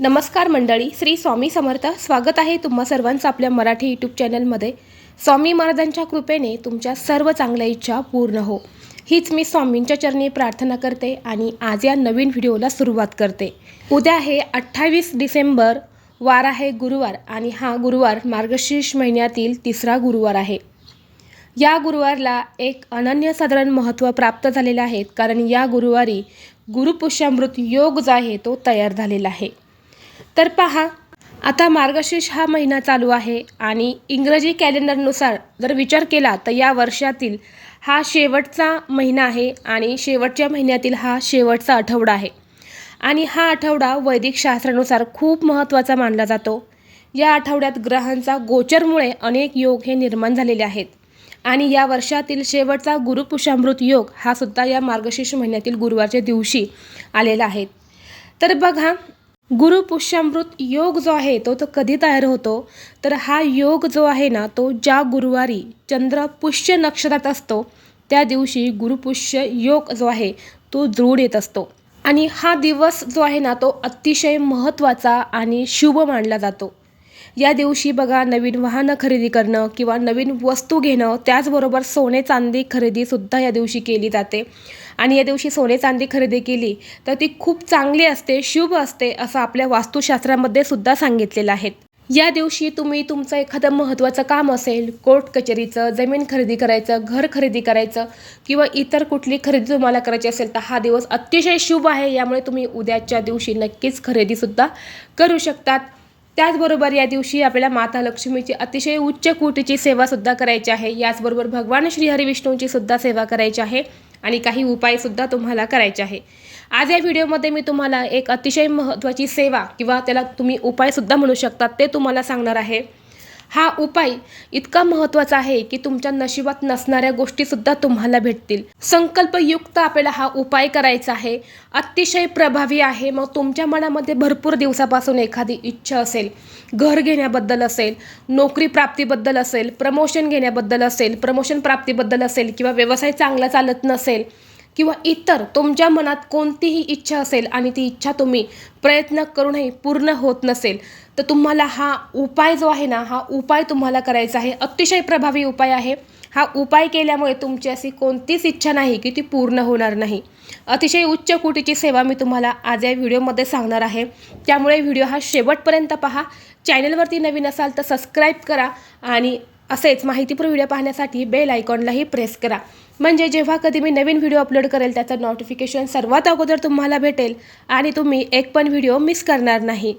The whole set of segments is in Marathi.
नमस्कार मंडळी श्री स्वामी समर्थ. स्वागत आहे तुम्हा सर्वांचं आपल्या मराठी यूट्यूब चॅनलमध्ये. स्वामी महाराजांच्या कृपेने तुमच्या सर्व चांगल्या इच्छा पूर्ण हो. हीच मी स्वामींच्या चरणी प्रार्थना करते आणि आज या नवीन व्हिडिओला सुरुवात करते. उद्या आहे अठ्ठावीस डिसेंबर वार आहे गुरुवार आणि हा गुरुवार मार्गशीर्ष महिन्यातील तिसरा गुरुवार आहे. या गुरुवारला एक अनन्यसाधारण महत्त्व प्राप्त झालेलं आहे कारण या गुरुवारी गुरुपुष्यामृत योग जो आहे तो तयार झालेला आहे. तर पहा आता मार्गशीर्ष हा महिना चालू आहे आणि इंग्रजी कॅलेंडरनुसार जर विचार केला तर या वर्षातील हा शेवटचा महिना आहे आणि शेवटच्या महिन्यातील हा शेवटचा आठवडा आहे. आणि हा आठवडा वैदिक शास्त्रानुसार खूप महत्त्वाचा मानला जातो. या आठवड्यात ग्रहांचा गोचरमुळे अनेक योग हे निर्माण झालेले आहेत. आणि या वर्षातील शेवटचा गुरुपुषामृत योग हा सुद्धा या मार्गशीर्ष महिन्यातील गुरुवारच्या दिवशी आलेला आहे. तर बघा गुरुपुष्यामृत योग जो आहे तो तो कधी तयार होतो? तर हा योग जो आहे ना तो ज्या गुरुवारी चंद्र पुष्य नक्षत्रात असतो त्या दिवशी गुरुपुष्य योग जो आहे तो दृढ येत असतो. आणि हा दिवस जो आहे ना तो अतिशय महत्त्वाचा आणि शुभ मानला जातो. या दिवशी बघा नवीन वाहनं खरेदी करणं किंवा नवीन वस्तू घेणं त्याचबरोबर सोने चांदी खरेदीसुद्धा या दिवशी केली जाते. आणि या दिवशी सोने चांदी खरेदी केली तर ती खूप चांगली असते शुभ असते असं आपल्या वास्तुशास्त्रामध्ये सुद्धा सांगितलेलं आहे. या दिवशी तुम्ही तुमचं एखादं महत्त्वाचं काम असेल कोर्ट कचेरीचं जमीन खरेदी करायचं घर खरेदी करायचं किंवा इतर कुठली खरेदी तुम्हाला करायची असेल तर हा दिवस अतिशय शुभ आहे. यामुळे तुम्ही उद्याच्या दिवशी नक्कीच खरेदीसुद्धा करू शकतात. त्याचबरोबर या दिवशी आपल्याला माता लक्ष्मीची अतिशय उच्च कोटीची सेवासुद्धा करायची आहे. याचबरोबर भगवान श्रीहरी विष्णूंची सुद्धा सेवा करायची आहे आणि काही उपायसुद्धा तुम्हाला करायचे आहे. आज या व्हिडिओमध्ये मी तुम्हाला एक अतिशय महत्त्वाची सेवा किंवा त्याला तुम्ही उपायसुद्धा म्हणू शकतात ते तुम्हाला सांगणार आहे. हा उपाय इतका महत्त्वाचा आहे की तुमच्या नशिबात नसणाऱ्या गोष्टीसुद्धा तुम्हाला भेटतील. संकल्पयुक्त आपल्याला हा उपाय करायचा आहे. अतिशय प्रभावी आहे. मग तुमच्या मनामध्ये भरपूर दिवसापासून एखादी इच्छा असेल घर घेण्याबद्दल असेल नोकरी प्राप्तीबद्दल असेल प्रमोशन घेण्याबद्दल असेल प्रमोशन प्राप्तीबद्दल असेल किंवा व्यवसाय चांगला चालत नसेल किंवा इतर तुमच्या मनात कोणतीही इच्छा असेल आणि ती इच्छा तुम्ही प्रयत्न करूनही पूर्ण होत नसेल तर तुम्हाला हा उपाय जो आहे ना हा उपाय तुम्हाला करायचा आहे. अतिशय प्रभावी उपाय आहे. हा उपाय केल्यामुळे तुमची अशी कोणतीच इच्छा नाही की ती पूर्ण होणार नाही. अतिशय उच्च कोटीची सेवा मी तुम्हाला आज या व्हिडिओमध्ये सांगणार आहे. त्यामुळे व्हिडिओ हा शेवटपर्यंत पहा. चॅनलवरती नवीन असाल तर सबस्क्राईब करा आणि असेच माहितीपूर्ण व्हिडिओ पाहण्यासाठी बेल आयकॉनलाही प्रेस करा. म्हणजे जेव्हा कधी मी नवीन व्हिडिओ अपलोड करेल त्याचं नोटिफिकेशन सर्वात अगोदर तुम्हाला भेटेल आणि तुम्ही एक पण व्हिडिओ मिस करणार नाही.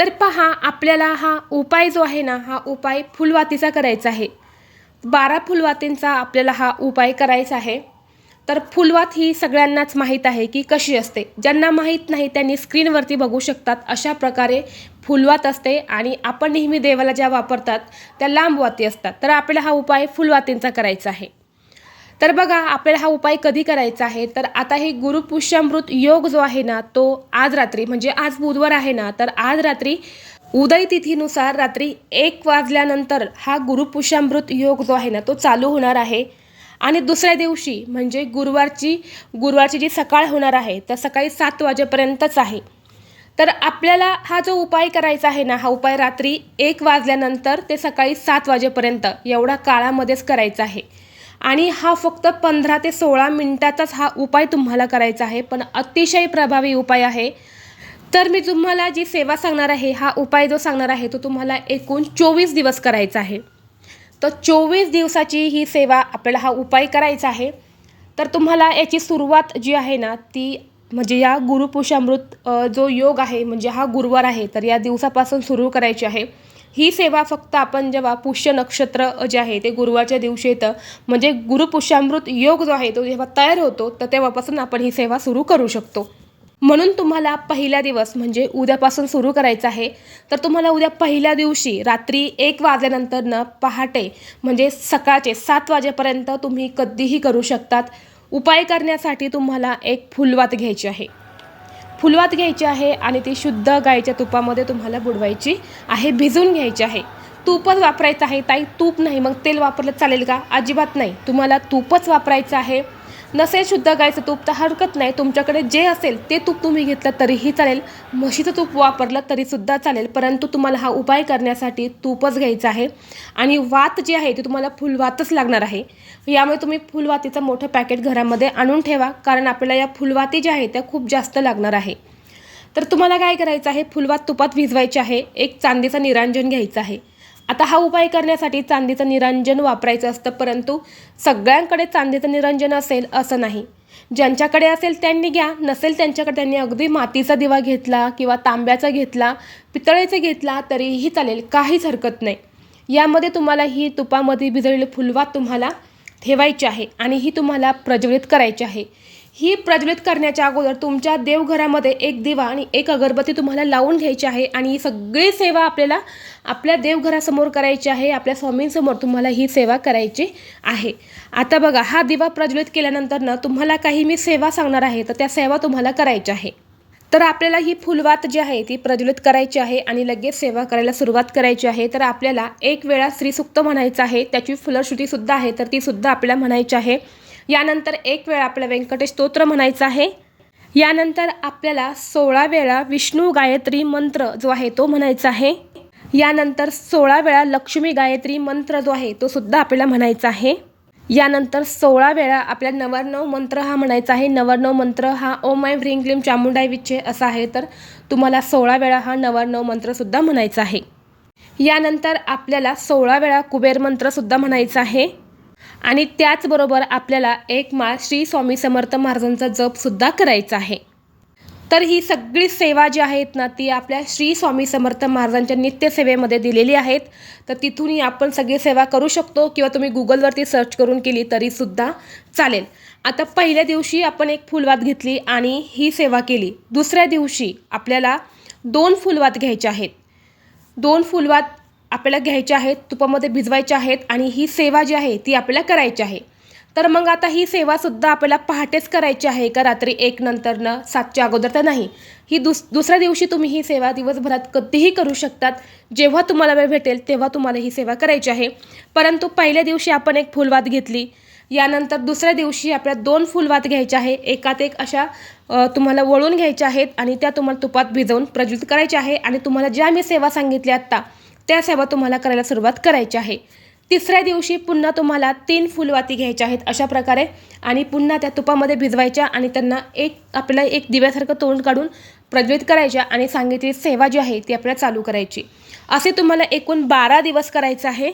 तर पहा आपल्याला हा उपाय जो आहे ना हा उपाय फुलवातीचा करायचा आहे. बारा फुलवातींचा आपल्याला हा उपाय करायचा आहे. तर फुलवात ही सगळ्यांनाच माहीत आहे की कशी असते. ज्यांना माहीत नाही त्यांनी स्क्रीनवरती बघू शकतात अशा प्रकारे फुलवात असते आणि आपण नेहमी देवाला ज्या वापरतात त्या लांबवाती असतात. तर आपल्याला हा उपाय फुलवातींचा करायचा आहे. तर बघा आपल्याला हा उपाय कधी करायचा आहे? तर आता हे गुरुपुष्यामृत योग जो आहे ना तो आज रात्री म्हणजे आज बुधवार आहे ना तर आज रात्री उदय तिथीनुसार रात्री एक वाजल्यानंतर हा गुरुपुष्यामृत योग जो आहे ना तो चालू होणार आहे. आणि दुसऱ्या दिवशी म्हणजे गुरुवारची गुरुवारची जी सकाळ होणार आहे तर सकाळी सात वाजेपर्यंतच आहे. तर आपल्याला हा जो उपाय करायचा आहे ना हा उपाय रात्री एक वाजल्यानंतर ते सकाळी सात वाजेपर्यंत एवढा काळामध्येच करायचा आहे. आणि हा फक्त पंधरा ते सोळा मिनटाचाच हा उपाय तुम्हाला करायचा आहे पण अतिशय प्रभावी उपाय आहे. तर मी तुम्हाला जी सेवा सांगणार आहे हा उपाय जो सांगणार आहे तो तुम्हाला एकूण चोवीस दिवस करायचा आहे. तर चोवीस दिवसाची ही सेवा आपल्याला हा उपाय करायचा आहे. तर तुम्हाला याची सुरुवात जी आहे ना ती म्हणजे या गुरुपुषामृत जो योग आहे म्हणजे हा गुरुवार आहे तर या दिवसापासून सुरू करायची आहे. ही सेवा फक्त आपण जेव्हा पुष्य नक्षत्र जे आहे ते गुरुवारच्या दिवशी येतं म्हणजे गुरुपुष्यामृत योग जो आहे तो जेव्हा तयार होतो तर तेव्हापासून आपण ही सेवा सुरू करू शकतो. म्हणून तुम्हाला पहिला दिवस म्हणजे उद्यापासून सुरू करायचं आहे. तर तुम्हाला उद्या पहिल्या दिवशी रात्री एक वाजल्यानंतर न पहाटे म्हणजे सकाळचे सात वाजेपर्यंत तुम्ही कधीही करू शकतात. उपाय करण्यासाठी तुम्हाला एक फुलवात घ्यायची आहे. फुलवात घ्यायची आहे आणि ती शुद्ध गाईच्या तुपामध्ये तुम्हाला बुडवायची आहे भिजून घ्यायची आहे. तूपच वापरायचं आहे. ताई तूप नाही. मग तेल वापरलं चालेल का? अजिबात नाही. तुम्हाला तूपच वापरायचं आहे. नसेल शुद्ध गायचं तूप तर हरकत नाही. तुमच्याकडे जे असेल ते तूप तुम्ही घेतलं तरीही चालेल. म्हशीचं तूप वापरलं तरीसुद्धा चालेल परंतु तुम्हाला हा उपाय करण्यासाठी तूपच घ्यायचं आहे. आणि वात जी आहे ती तुम्हाला फुलवातच लागणार आहे. यामुळे तुम्ही फुलवातीचं मोठं पॅकेट घरामध्ये आणून ठेवा कारण आपल्याला या फुलवाती ज्या आहेत त्या खूप जास्त लागणार आहे. तर तुम्हाला काय करायचं आहे? फुलवात तुपात भिजवायचे आहे. एक चांदीचं निरांजन घ्यायचं आहे. आता हा उपाय करण्यासाठी चांदीचं निरंजन वापरायचं असतं परंतु सगळ्यांकडे चांदीचं निरंजन असेल असं नाही. ज्यांच्याकडे असेल त्यांनी घ्या नसेल त्यांच्याकडे त्यांनी अगदी मातीचा दिवा घेतला किंवा तांब्याचा घेतला पितळेचा घेतला तरीही चालेल काहीच हरकत नाही. यामध्ये तुम्हाला ही तुपामध्ये भिजवलेली फुलवात तुम्हाला ठेवायची आहे आणि ही तुम्हाला प्रज्वलित करायची आहे. ही प्रज्वलित करण्याच्या अगोदर तुमच्या देवघरामध्ये एक दिवा आणि एक अगरबत्ती तुम्हाला लावून घ्यायची आहे आणि ही सगळी सेवा आपल्याला आपल्या देवघरासमोर करायची आहे आपल्या स्वामींसमोर तुम्हाला ही सेवा करायची आहे. आता बघा हा दिवा प्रज्वलित केल्यानंतर ना तुम्हाला काही मी सेवा सांगणार आहे तर त्या सेवा तुम्हाला करायच्या आहे. तर आपल्याला ही फुलवात जी आहे ती प्रज्वलित करायची आहे आणि लगेच सेवा करायला सुरुवात करायची आहे. तर आपल्याला एक वेळा श्रीसुक्त म्हणायचं आहे त्याची फुलश्रुतीसुद्धा आहे तर तीसुद्धा आपल्याला म्हणायची आहे. यानंतर एक वेळा आपल्याला व्यंकटेश स्तोत्र म्हणायचं आहे. यानंतर आपल्याला सोळा वेळा विष्णू गायत्री मंत्र जो आहे तो म्हणायचा आहे. यानंतर सोळा वेळा लक्ष्मी गायत्री मंत्र जो आहे तो सुद्धा आपल्याला म्हणायचा आहे. यानंतर सोळा वेळा आपल्या नवरनव मंत्र हा म्हणायचा आहे. नवरनव मंत्र हा ओम ऐं व्रीं क्लीं चामुंडाई विच्छे असा आहे. तर तुम्हाला सोळा वेळा हा नवरनव मंत्रसुद्धा म्हणायचा आहे. यानंतर आपल्याला सोळा वेळा कुबेर मंत्रसुद्धा म्हणायचा आहे. आणि त्याचबरोबर आपल्याला एक मा श्री स्वामी समर्थ महाराजांचा जपसुद्धा करायचा आहे. तर ही सगळी सेवा जी आहेत ना ती आपल्या श्री स्वामी समर्थ महाराजांच्या नित्यसेवेमध्ये दिलेली आहेत. तर तिथूनही आपण सगळी सेवा करू शकतो किंवा तुम्ही गुगलवरती सर्च करून केली तरीसुद्धा चालेल. आता पहिल्या दिवशी आपण एक फुलवात घेतली आणि ही सेवा केली. दुसऱ्या दिवशी आपल्याला दोन फुलवात घ्यायच्या आहेत. दोन फुलवात आपल्याला घ्यायच्या आहेत तुपामध्ये भिजवायच्या आहेत आणि ही सेवा जी आहे ती आपल्याला करायची आहे. तर मग आता ही सेवासुद्धा आपल्याला पहाटेच करायची आहे का रात्री एक नंतरनं सातच्या अगोदर तर नाही. ही दुस दुसऱ्या दिवशी तुम्ही ही सेवा दिवसभरात कधीही करू शकतात. जेव्हा तुम्हाला वेळ भेटेल तेव्हा तुम्हाला ही सेवा करायची आहे. परंतु पहिल्या दिवशी आपण एक फुलवात घेतली. यानंतर दुसऱ्या दिवशी आपल्याला दोन फुलवात घ्यायच्या आहे. एकात एक अशा तुम्हाला वळून घ्यायच्या आहेत आणि त्या तुम्हाला तुपात भिजवून प्रज्वलित करायच्या आहे. आणि तुम्हाला ज्या मी सेवा सांगितल्या आत्ता त्या सेवा तुम्हाला करायला सुरुवात करायची आहे. तिसऱ्या दिवशी पुन्हा तुम्हाला तीन फुलवाती घ्यायच्या आहेत अशा प्रकारे आणि पुन्हा त्या तुपामध्ये भिजवायच्या आणि त्यांना एक आपल्याला एक दिव्यासारखं तोंड काढून प्रज्वलित करायच्या आणि सांगितलेली सेवा जी आहे ती आपल्याला चालू करायची. असे तुम्हाला एकूण बारा दिवस करायचं आहे.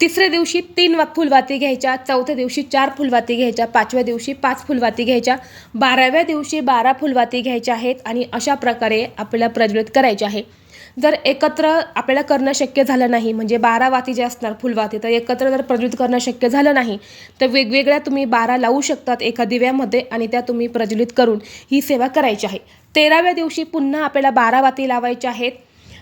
तिसऱ्या दिवशी तीन वा फुलवाती घ्यायच्या चौथ्या दिवशी चार फुलवाती घ्यायच्या पाचव्या दिवशी पाच फुलवाती घ्यायच्या बाराव्या दिवशी बारा फुलवाती घ्यायच्या आहेत आणि अशा प्रकारे आपल्याला प्रज्वलित करायचे आहे. जर एकत्र आपल्याला करणं शक्य झालं नाही म्हणजे बारा वाती जे असणार फुलवाती तर एकत्र जर प्रज्वलित करणं शक्य झालं नाही तर वेगवेगळ्या तुम्ही बारा लावू शकतात एका दिव्यामध्ये आणि त्या तुम्ही प्रज्वलित करून ही सेवा करायची आहे. तेराव्या दिवशी पुन्हा आपल्याला बारा वाती लावायच्या आहेत.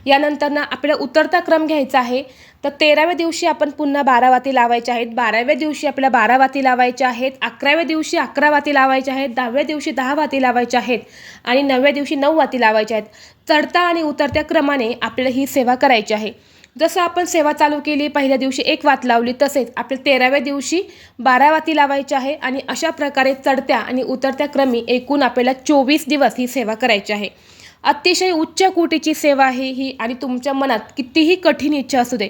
यानंतर ना आपल्याला उतरता क्रम घ्यायचा आहे. तर तेराव्या दिवशी आपण पुन्हा बारा वाती लावायच्या आहेत. बाराव्या दिवशी आपल्याला बारा वाती लावायच्या आहेत. अकराव्या दिवशी अकरा वाती लावायच्या आहेत. दहाव्या दिवशी दहा वाती लावायच्या आहेत. आणि नवव्या दिवशी नऊ वाती लावायच्या आहेत. चढता आणि उतरत्या क्रमाने आपल्याला ही सेवा करायची आहे. जसं आपण सेवा चालू केली पहिल्या दिवशी एक वात लावली तसेच आपल्या तेराव्या दिवशी बारा वाती लावायची आहे. आणि अशा प्रकारे चढत्या आणि उतरत्या क्रमी एकूण आपल्याला चोवीस दिवस ही सेवा करायची आहे. अतिशय उच्च कोटीची सेवा आहे ही आणि तुमच्या मनात कितीही कठीण इच्छा असू दे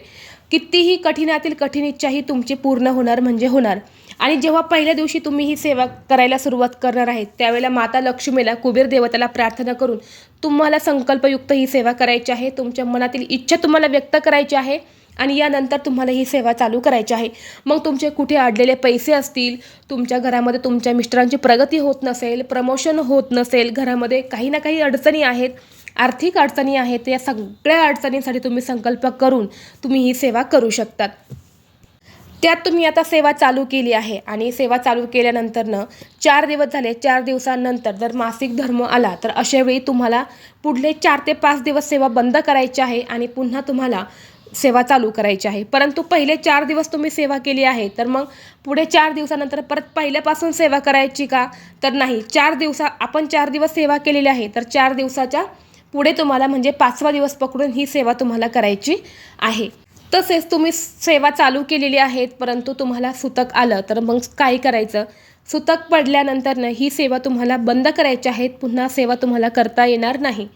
कितीही कठीणातील कठीण इच्छा ही तुमची पूर्ण होणार म्हणजे होणार. आणि जेव्हा पहिल्या दिवशी तुम्ही ही सेवा करायला सुरुवात करणार आहेत त्यावेळेला माता लक्ष्मीला कुबेर देवताला प्रार्थना करून तुम्हाला संकल्पयुक्त ही सेवा करायची आहे. तुमच्या मनातील इच्छा तुम्हाला व्यक्त करायची आहे. आणि यानंतर तुम्हाला ही सेवा चालू करायची आहे. मग तुमचे कुठे अडलेले पैसे असतील तुमच्या घरामध्ये तुमच्या मिस्टरांची प्रगती होत नसेल प्रमोशन होत नसेल घरामध्ये काही ना काही अडचणी आहेत आर्थिक अडचणी आहेत या सगळ्या अडचणींसाठी तुम्ही संकल्प करून तुम्ही ही सेवा करू शकतात. त्यात तुम्ही आता सेवा चालू केली आहे आणि सेवा चालू केल्यानंतरनं चार दिवस झाले चार दिवसानंतर जर मासिक धर्म आला तर अशावेळी तुम्हाला पुढले चार ते पाच दिवस सेवा बंद करायची आहे आणि पुन्हा तुम्हाला सेवा चालू करायची आहे. परंतु पहिले चार दिवस तुम्ही सेवा केली आहे तर मग पुढे चार दिवसानंतर परत पहिल्यापासून सेवा करायची का? तर नाही. चार दिवसा आपण चार दिवस सेवा केलेली आहे तर चार दिवसाच्या पुढे तुम्हाला म्हणजे पाचवा दिवस पकडून ही सेवा तुम्हाला करायची आहे. तसेच तुम्ही सेवा चालू केलेली आहेत परंतु तुम्हाला सुतक आलं तर मग काय करायचं? सुतक पडल्यानंतरनं ही सेवा तुम्हाला बंद करायची आहेत पुन्हा सेवा तुम्हाला करता येणार नाही.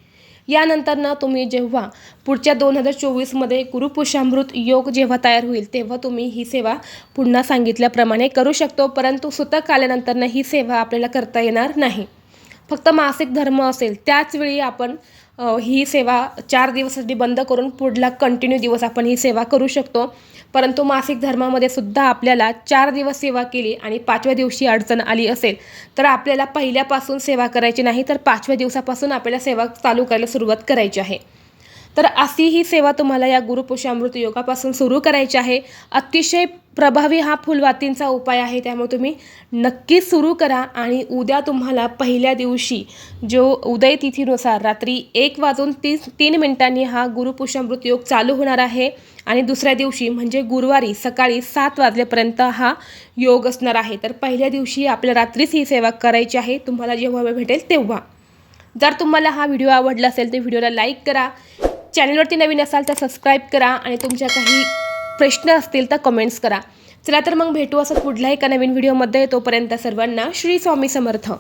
यानंतरनं तुम्ही जेव्हा पुढच्या दोन हजार चोवीसमध्ये गुरुपुषामृत योग जेव्हा तयार होईल तेव्हा तुम्ही ही सेवा पुन्हा सांगितल्याप्रमाणे करू शकतो. परंतु सुतक आल्यानंतरनं ही सेवा आपल्याला करता येणार नाही. फक्त मासिक धर्म असेल त्याचवेळी आपण ही सेवा चार दिवसासाठी बंद करून पुढला कंटिन्यू दिवस आपण ही सेवा करू शकतो. परंतु मासिक धर्मामध्ये सुद्धा आपल्याला चार दिवस सेवा केली आणि पाचव्या दिवशी अडचण आली असेल तर आपल्याला पहिल्यापासून सेवा करायची नाही तर पाचव्या दिवसापासून आपल्याला सेवा चालू करायला सुरुवात करायची आहे. तर अशी ही सेवा तुम्हाला या गुरुपुषामृत योगापासून सुरू करायची आहे. अतिशय प्रभावी हा फुलवातींचा उपाय आहे त्यामुळे तुम्ही नक्की सुरू करा आणि उद्या तुम्हाला पहिल्या दिवशी जो उदय तिथीनुसार रात्री एक वाजून तीस तीन मिनिटांनी हा गुरुपुषामृत योग चालू होणार आहे आणि दुसऱ्या दिवशी म्हणजे गुरुवारी सकाळी सात वाजल्यापर्यंत हा योग असणार आहे. तर पहिल्या दिवशी आपल्या रात्रीच ही सेवा करायची आहे. तुम्हाला जेव्हा वेळ भेटेल तेव्हा. जर तुम्हाला हा व्हिडिओ आवडला असेल तर व्हिडिओला लाईक करा. चॅनलवरती नवीन असाल तर सबस्क्राईब करा आणि तुमच्या काही प्रश्न असतील तर कमेंट्स करा. चला तर मग भेटू असं पुढल्या एका नवीन व्हिडिओमध्ये तोपर्यंत सर्वांना श्री स्वामी समर्थ.